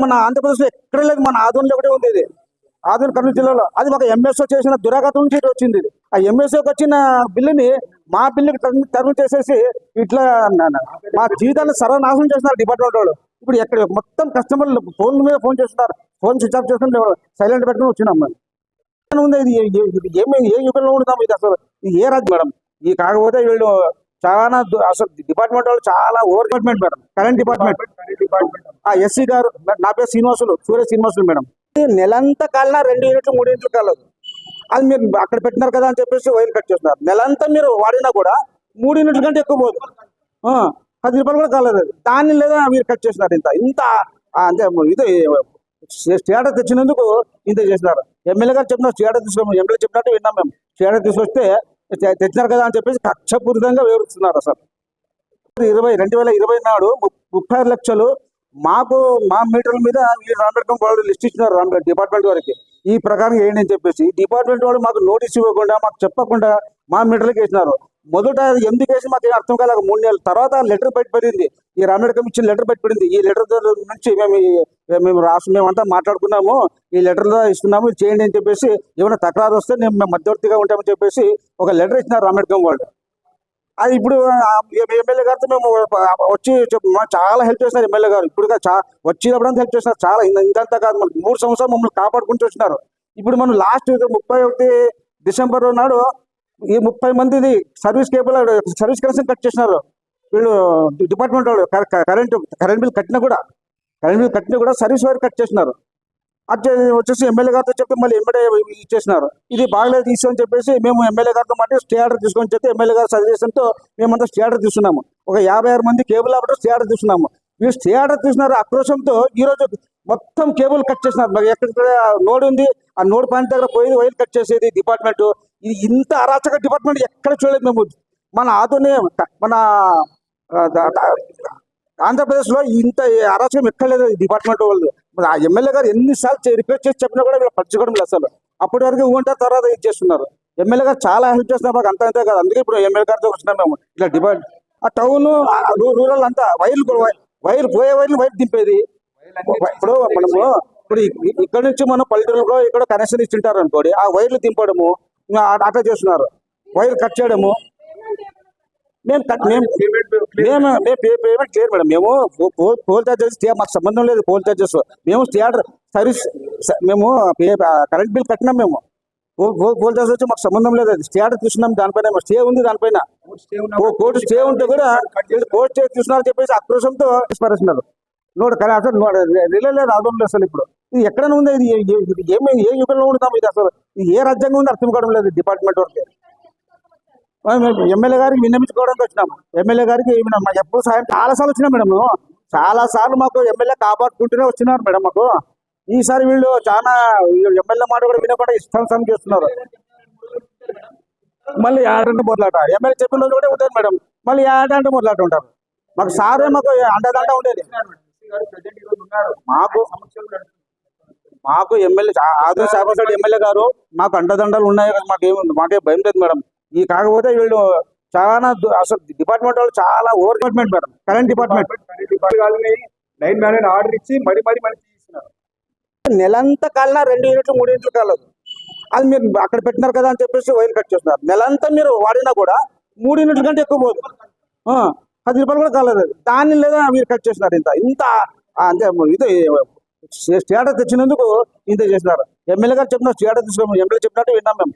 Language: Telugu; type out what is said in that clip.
మన ఆంధ్రప్రదేశ్లో ఎక్కడ లేదు మన ఆధునిక ఒకటే ఉంది ఇది. ఆదోన్ కర్నూలు జిల్లాలో. అది ఒక ఎంఎస్ఓ చేసిన దురాగతం నుంచి ఇటు వచ్చింది ఆ ఎంఎస్ఓకి వచ్చిన బిల్లుని మా బిల్లుకి తరుము- చేసేసి ఇట్లా మా జీవితాన్ని సర్వనాశనం చేస్తున్నారు డిపార్ట్మెంట్ వాళ్ళు. ఇప్పుడు ఎక్కడ మొత్తం కస్టమర్లు ఫోన్ మీద ఫోన్ చేస్తున్నారు. ఫోన్ స్విచ్ ఆఫ్ చేసుకుని సైలెంట్ పెట్టుకుని వచ్చినాం మనం. ఉంది? ఇది ఏ- ఏమి ఏ యుగంలో ఉంటున్నాం ఇది అసలు? ఇది ఏ రాజ్యం? మేడం ఇది కాకపోతే వీళ్ళు చాలా దు- అసలు డిపార్ట్మెంట్ వాళ్ళు చాలా over department madam. Current department. ఆ ఎస్సీ గారు నా పేరు శ్రీనివాసులు సూర్య శ్రీనివాసులు మేడం. నెలంతా కాలినా రెండు యూనిట్లు మూడు యూనిట్లు కాలేదు. అది మీరు అక్కడ పెట్టినారు కదా అని చెప్పేసి వైర్ కట్ చేస్తున్నారు. నెలంతా మీరు వాడినా కూడా మూడు యూనిట్ల కంటే ఎక్కువ పోదు. ఆ, పది రూపాయలు కూడా కాలేదు. దాన్ని లేదా మీరు కట్ చేసినారు ఇంత ఇంత అంటే ఇది స్టేటస్ తెచ్చినందుకు ఇంత చేసినారు ఎమ్మెల్యే గారు చెప్పిన స్టేటస్ తీసుకోమని ఎమ్మెల్యే చెప్పినట్టు విన్నాం మేము. స్టేటస్ తీసుకొస్తే తెచ్చినారు కదా అని చెప్పేసి కక్షపూరితంగా వివరిస్తున్నారు అసలు. ఇరవై రెండు వేల ఇరవై నాడు ముప్పై ఆరు లక్షలు మాకు మా మీటర్ల మీద వీళ్ళు రాంబెడ్కం వాళ్ళు లిస్ట్ ఇచ్చినారు రాంబెడ్ డిపార్ట్మెంట్ వారికి. ఈ ప్రకారం వేయండి అని చెప్పేసి. డిపార్ట్మెంట్ వాళ్ళు మాకు నోటీస్ ఇవ్వకుండా మాకు చెప్పకుండా మా మీటర్లకు వేసినారు మొదట ఎందుకు వేసి మాకు అర్థం కాలేదు. మూడు నెలల. తర్వాత లెటర్ బయటపడింది. ఈ రాంబెడ్కం ఇచ్చిన లెటర్ బయటపడింది. ఈ లెటర్ నుంచి మేము మేము రాష్ట్రం మేమంతా మాట్లాడుకున్నాము. ఈ లెటర్ ఇస్తున్నాము. చేయండి అని చెప్పేసి ఏమైనా తక్రారు వస్తే మేము మధ్యవర్తిగా ఉంటామని చెప్పేసి ఒక లెటర్ ఇచ్చినారు రాంబెడ్కం వాళ్ళు. అది ఇప్పుడు ఎమ్మెల్యే గారితో మేము వచ్చి చాలా హెల్ప్ చేస్తున్నారు ఎమ్మెల్యే గారు. ఇప్పుడు చా వచ్చినప్పుడు హెల్ప్ చేస్తున్నారు చాలా ఇంతంతా కాదు. మనకి మూడు సంవత్సరాలు మమ్మల్ని కాపాడుకుంటూ వచ్చినారు. ఇప్పుడు మనం లాస్ట్ ముప్పై ఒకటి డిసెంబర్ నాడు ఈ ముప్పై మందిది service cable service connection cut చేసినారు. వీళ్ళు డిపార్ట్మెంట్ వాళ్ళు కరెంటు కరెంట్ కరెంట్ బిల్ కట్టినా కూడా కరెంట్ బిల్ కట్టినా కూడా సర్వీస్ వైర్ కట్ చేసినారు. అది వచ్చేసి ఎమ్మెల్యే గారితో చెప్పి మళ్ళీ ఎమ్మెల్యే ఇచ్చేసినారు. ఇది బాగలేదు తీసుకొని చెప్పేసి మేము ఎమ్మెల్యే గారితో మాట స్టే ఆర్డర్ తీసుకొని చెప్తే ఎమ్మెల్యే గారు సజెషన్తో మేమంతా స్టే ఆర్డర్ తీసుకున్నాము ఒక యాభై ఆరు మంది కేబుల్ ఆపరేటర్ స్టే ఆర్డర్ తీసుకున్నాము వీళ్ళు స్టే ఆర్డర్ తీసుకున్నారు ఆక్రోశంతో ఈ రోజు మొత్తం కేబుల్ కట్ చేసినారు. మరి ఎక్కడ నోడ్ ఉంది ఆ నోడ్ పాయింట్ దగ్గర పోయి వైర్ కట్ చేసేది డిపార్ట్మెంట్ ఇది ఇంత అరాచక డిపార్ట్మెంట్ ఎక్కడ చూడలేదు మేము. మన ఆతోనే మన ఆంధ్రప్రదేశ్లో ఇంత అరాచకం ఎక్కడ లేదు డిపార్ట్మెంట్ వాళ్ళు. ఆ ఎమ్మెల్యే గారు ఎన్నిసార్లు రిక్వెస్ట్ చేసి చెప్పినా కూడా వీళ్ళు పరచుకోవడం లేదు అసలు. అప్పటి వరకు ఉంటారు తర్వాత ఇది చేస్తున్నారు. ఎమ్మెల్యే గారు చాలా హెల్ప్ చేస్తున్నారు మాకు అంత అంతే కాదు. అందుకే ఇప్పుడు ఎమ్మెల్యే గారితో వచ్చినాం మేము. ఇట్లా డిపార్ట్ ఆ టౌన్ రూరల్ అంతా వైర్లు కూడా వైర్ పోయే వైర్లు వైర్ దింపేది. ఇప్పుడు మనము ఇప్పుడు ఇక్కడ నుంచి మనం పల్లెటూరులో ఇక్కడ కనెక్షన్ ఇచ్చింటారు అనుకోండి ఆ వైర్లు దింపడము ఆ- అట్లా చేస్తున్నారు. వైర్ కట్ చేయడము. మేము మేము మేము మేము పేమెంట్ క్లియర్ మేడం. మేము పోల్ చార్జెస్ మాకు సంబంధం లేదు పోల్ చార్జెస్ మేము థియేటర్ సర్వీస్ మేము పే- కరెంట్ బిల్ కట్టినాం మేము. చార్జెస్ వచ్చి మాకు సంబంధం లేదు. అది స్టేటర్ తీసుకున్నాం దానిపైన స్టే ఉంది దానిపైన. ఓ కోర్టు స్టే ఉంటే కూడా కోర్టు స్టే తీసుకున్నారని చెప్పేసి ఆక్రోశంతో విస్మరిస్తున్నారు నోడు కానీ అసలు నోడు రిలే లేదు అసలు ఇప్పుడు. ఇది ఎక్కడైనా ఉంది ఇది? ఏమి ఏ యుగంలో ఉంటున్నాం ఇది అసలు? ఇది ఏ రాజ్యాంగం ఉంది అర్థం కావడం లేదు డిపార్ట్మెంట్ వరకు. ఎమ్మెల్యే గారికి విన్నమించుకోవడానికి వచ్చినాము ఎమ్మెల్యే గారికి ఎప్పుడు సాయం చాలా సార్లు వచ్చినాం మేడం. చాలా సార్లు మాకు ఎమ్మెల్యే కాపాడుకుంటూనే వచ్చినారు మేడం మాకు. ఈసారి వీళ్ళు చాలా ఎమ్మెల్యే మాట కూడా వినకుండా ఇష్టం చేస్తున్నారు. మళ్ళీ ఆడంటే మొదలాట ఎమ్మెల్యే చెప్పిన రోజు కూడా ఉంటుంది మేడం. మళ్ళీ ఆడంటే మొదలాట ఉంటారు. మాకు సారే మాకు అండదండ ఉండేది. మాకు మాకు ఎమ్మెల్యే ఆదర్శ శాఖ ఎమ్మెల్యే గారు మాకు అండదండలు ఉన్నాయి కదా మాకేముంది మాకే భయం లేదు మేడం. ఈ కాకపోతే వీళ్ళు చాలా అసలు డిపార్ట్మెంట్ వాళ్ళు చాలా over department madam. Current department. Line man order ఇచ్చి మరి మరి మనకి నెలంతా కాలినా రెండు యూనిట్లు మూడు యూనిట్లు కాలేదు. అది మీరు అక్కడ పెట్టినారు కదా అని చెప్పేసి వైర్ కట్ చేస్తున్నారు. నెలంతా మీరు వాడినా కూడా మూడు యూనిట్ల కంటే ఎక్కువ పోదు. ఆ, పది రూపాయలు కూడా కాలేదు. దాన్ని లేదా మీరు కట్ చేసినారు ఇంత. ఇంత అంటే ఇది స్టేటస్ తెచ్చినందుకు ఇంత చేసినారు ఎమ్మెల్యే గారు చెప్పిన స్టేటస్ తీసుకోమని ఎమ్మెల్యే చెప్పినట్టు విన్నాం మేము.